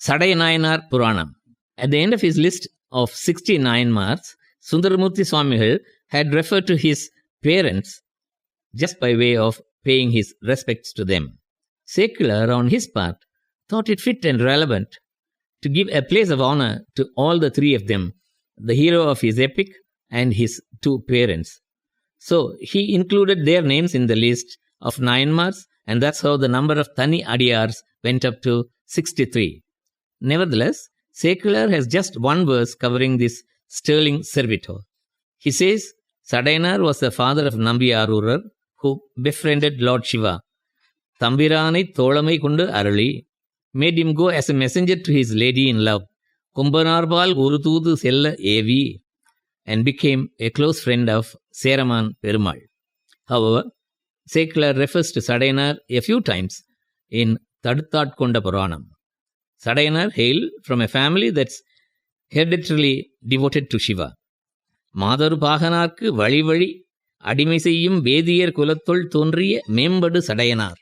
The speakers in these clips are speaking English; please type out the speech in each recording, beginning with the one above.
Sadayanayanar Puranam. At the end of his list of 69 marks, Sundaramurti Swamigal had referred to his parents just by way of paying his respects to them. Secular, on his part, thought it fit and relevant to give a place of honor to all the three of them, the hero of his epic and his two parents. So he included their names in the list of Nayanmars, and that's how the number of Tani Adiyars went up to 63. Nevertheless, secular has just one verse covering this sterling servitor. He says, Sadainar was the father of Nambi Arurar, who befriended Lord Shiva. Tambirani Tholamai Kundu Arali made him go as a messenger to his lady in love, Kumbanarbal Uruthudu Sella Avi, and became a close friend of Seraman Perumal. However, Seklar refers to Sadainar a few times in Taduthatkonda Puranam. Sadayanar hailed from a family that's hereditarily devoted to Shiva. மாதரு பாகனார்க்கு வழி வழி அடிமை செய்யும் வேதியர் குலத்துள் தோன்றிய மேம்படு Sadaiyanar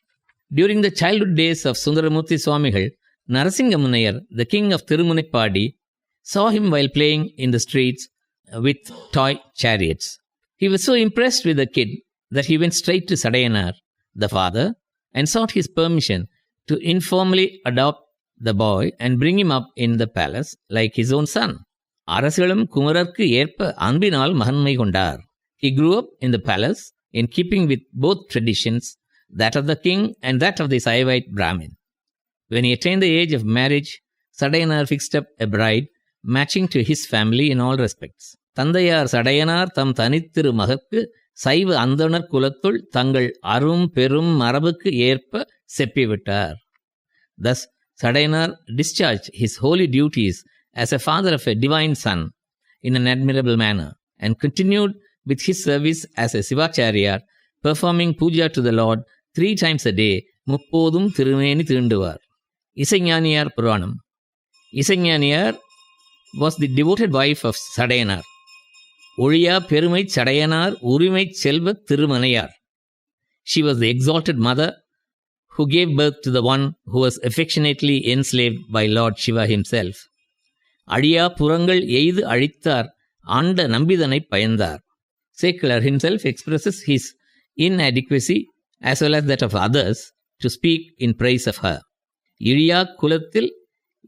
During the childhood days of Sundaramurti Swamigal, Narasimha Munayar, the king of Tirumunipadi, saw him while playing in the streets with toy chariots. He was so impressed with the kid that he went straight to Sadayanar, the father, and sought his permission to informally adopt the boy and bring him up in the palace like his own son. அரசியலும் குமரர்க்கு ஏற்ப அன்பினால் மகன்மை கொண்டார் He grew up in the palace in keeping with both traditions, that of the king and that of the Saivite Brahmin. When he attained the age of marriage, Sadayanar fixed up a bride matching to his family in all respects. தந்தையார் சடையனார் தம் தனித்திரு மகற்கு சைவ அந்தணர் குலத்துள் தங்கள் அரும் பெரும் மரபுக்கு ஏற்ப செப்பிவிட்டார் Thus, Sadayanar discharged his holy duties as a father of a divine son in an admirable manner and continued with his service as a Sivacharya, performing puja to the Lord three times a day, முப்போதும் திருமேனி தீண்டுவார் இசைஞானியார் புராணம் Isaignaniyar was the devoted wife of Sadayanar. ஒழியா பெருமை சடையனார் உரிமை செல்வ திருமனையார் She was the exalted mother who gave birth to the one who was affectionately enslaved by Lord Shiva himself. அழியா புறங்கள் எய்து அழித்தார் ஆண்ட நம்பிதனை பயந்தார் Secular himself expresses his inadequacy as well as that of others to speak in praise of her. இழியா குலத்தில்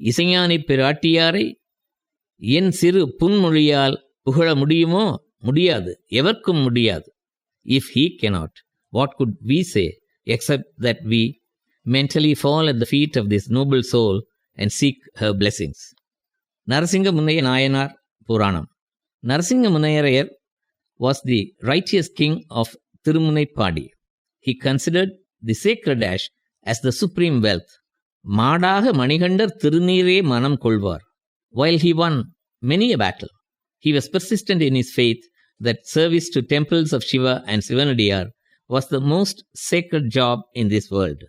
இசைஞானி பிராட்டியாரை என் சிறு புன்மொழியால் புகழ முடியுமோ முடியாது எவர்க்கும் முடியாது if he cannot what could we say except that we mentally fall at the feet of this noble soul and seek her blessings Narasinga முன்னைய நாயனார் புராணம் Narasinga முன்னையரையர் was the righteous king of Thirumunaipadi he considered the sacred ash as the supreme wealth மாடாக மணிகண்டர் திருநீரே மனம் கொள்வார் while he won many a battle he was persistent in his faith that service to temples of Shiva and Sivanadiyar was the most sacred job in this world.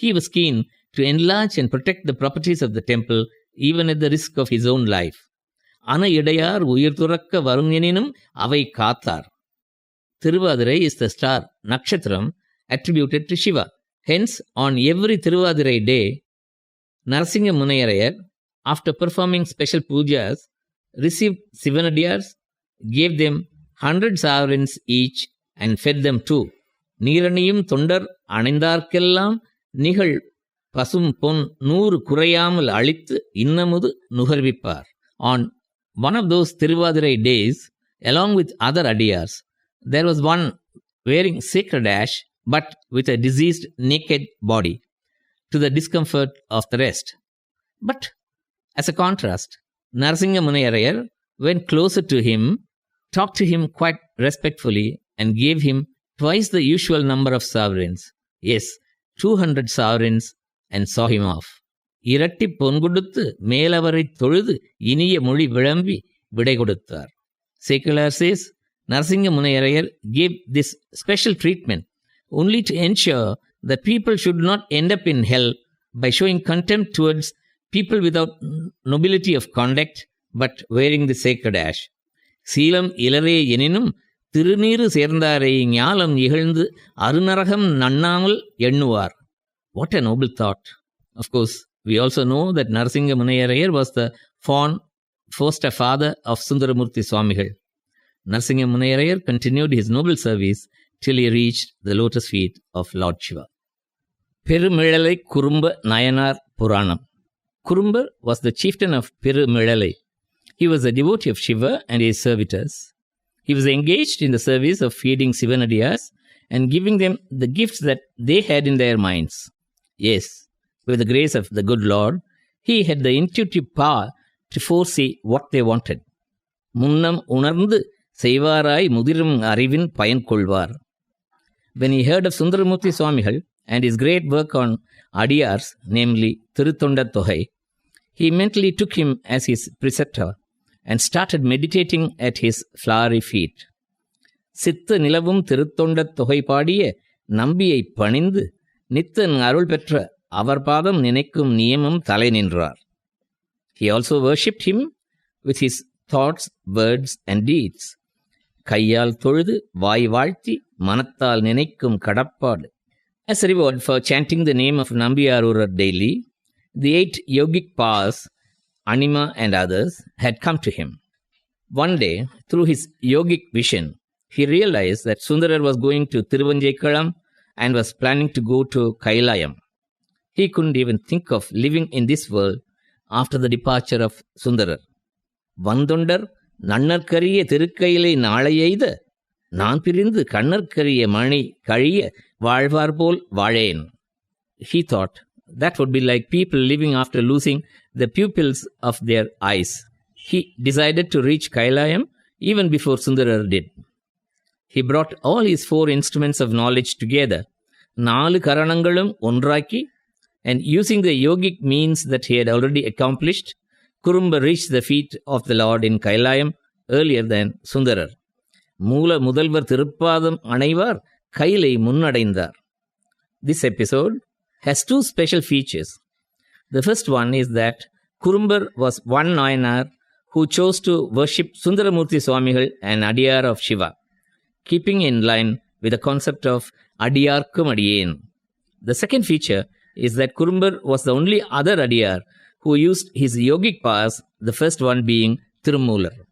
He was keen to enlarge and protect the properties of the temple even at the risk of his own life. அன இடையார் உயிர் துறக்க வரும் எனினும் அவை காத்தார். Thiruvathirai is the star நட்சத்திரம் attributed to Shiva hence on every Thiruvathirai day Narasinga Munaiyaraiyar after performing special pujas receive சிவனடியார்ஸ் gave them hundred sovereigns each and fed them too நீரணியும் தொண்டர் அணைந்தார்க்கெல்லாம் நிகழ் பசும் பொன் நூறு குறையாமல் அழித்து இன்னமுது நுகர்விப்பார் on one of those Tiruvadirai days, along with other adiyars, there was one wearing sacred ash but with a diseased naked body, to the discomfort of the rest. But as a contrast, Narasimha Munayarayar went closer to him, talked to him quite respectfully, and gave him twice the usual number of sovereigns. Yes, 200 sovereigns, and saw him off. இரட்டி பொன் கொடுத்து மேலவரை தொழுது இனிய மொழி விளம்பி விடை கொடுத்தார் Secular says Narasimha Munayarayar gave this special treatment only to ensure that people should not end up in hell by showing contempt towards people without nobility of conduct but wearing the sacred ash. சீலம் இலரே எனினும் திருநீறு சேர்ந்தாரை ஞாலம் இகழ்ந்து அருநரகம் நண்ணாமல் எண்ணுவார். What a noble thought of course we also know that Narasinga Munaiyaraiyar was the PAN first a father of Sundaramurthy Swamigal Narasinga Munaiyaraiyar continued his noble service till E reach the lotus feet of lord Shiva Perumizhalai Kurumba Nayanar Puranam Kurumbar was the chieftain of Perumizhalai he was a devotee of Shiva and his servitors He was engaged in the service of feeding Sivanadiyas and giving them the gifts that they had in their minds. Yes, with the grace of the good Lord, he had the intuitive power to foresee what they wanted. முன்னம் உணர்ந்து செய்வாராய் முதிரும் அறிவின் பயன் கொள்வார் When he heard of Sundaramurti Swamigal and his great work on Adiyars, namely Tiruttonda Tohai, he mentally took him as his preceptor and started meditating at his flowery feet. சித்து நிலவும் திருத்தொண்டத் தொகை பாடிய நம்பியை பணிந்து நித்தன் அருள் பெற்ற அவர் பாதம் நினைக்கும் நியமம் தலை நின்றார் he also worshipped him with his thoughts words and deeds கையால் தொழுது வாய் வாழ்த்தி மனத்தால் நினைக்கும் கடப்பாடு As reward for for the name of of Nambi Arura daily, the eight yogic Anima and others, had come to him. One day, through his yogic vision, he realized that Sundarar was going to Tiruvanjaikalam and was planning to go to Kailayam. He couldn't even think of living in this world after the departure of Sundarar. வந்தொண்டர் நன்னற்கரிய திருக்கையிலை நாளையெய்த நான் பிரிந்து கண்ணற்கரிய மணி கழிய வாழ்வார் போல் வாழேன் He thought that would be like people living after losing the pupils of their eyes. He decided to reach Kailayam even before Sundarar did. He brought all his four instruments of knowledge together, நாலு கரணங்களும் ஒன்றாக்கி and using the yogic means that he had already accomplished, Kurumba reached the feet of the Lord in Kailayam earlier than Sundarar. மூல முதல்வர் திருப்பாதம் அணைவார் கைலை முன்னடைந்தார் This episode has two special features. The first one is that Kurumbar was one Nayanar who chose to worship Sundaramurti Swamigal and Adiyar of Shiva, keeping in line with the concept of Adiyarkum Adiyen. The second feature is that Kurumbar was the only other Adiyar who used his yogic powers, the first one being Tirumular.